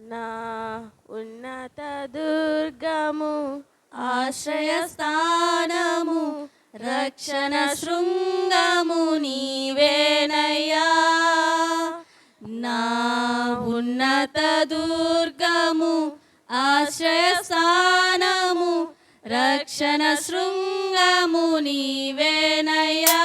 నా ఉన్నత దుర్గము ఆశ్రయస్థానము రక్షణ శృంగము నీవేనయ్యా. నా ఉన్నత దుర్గము ఆశ్రయస్థానము రక్షణ శృంగము నీవేనయ్యా.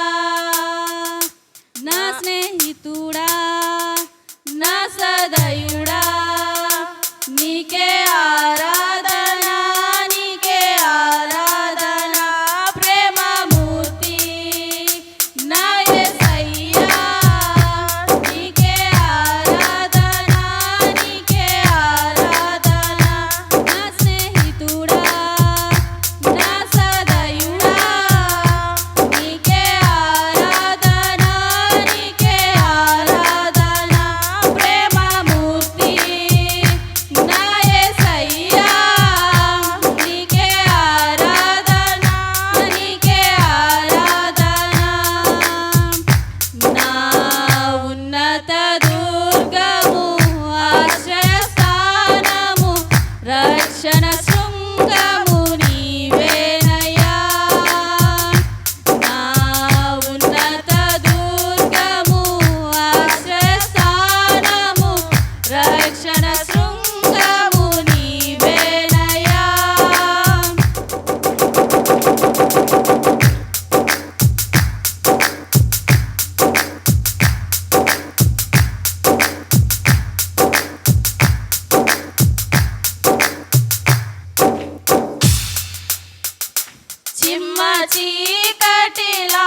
చీకటిలా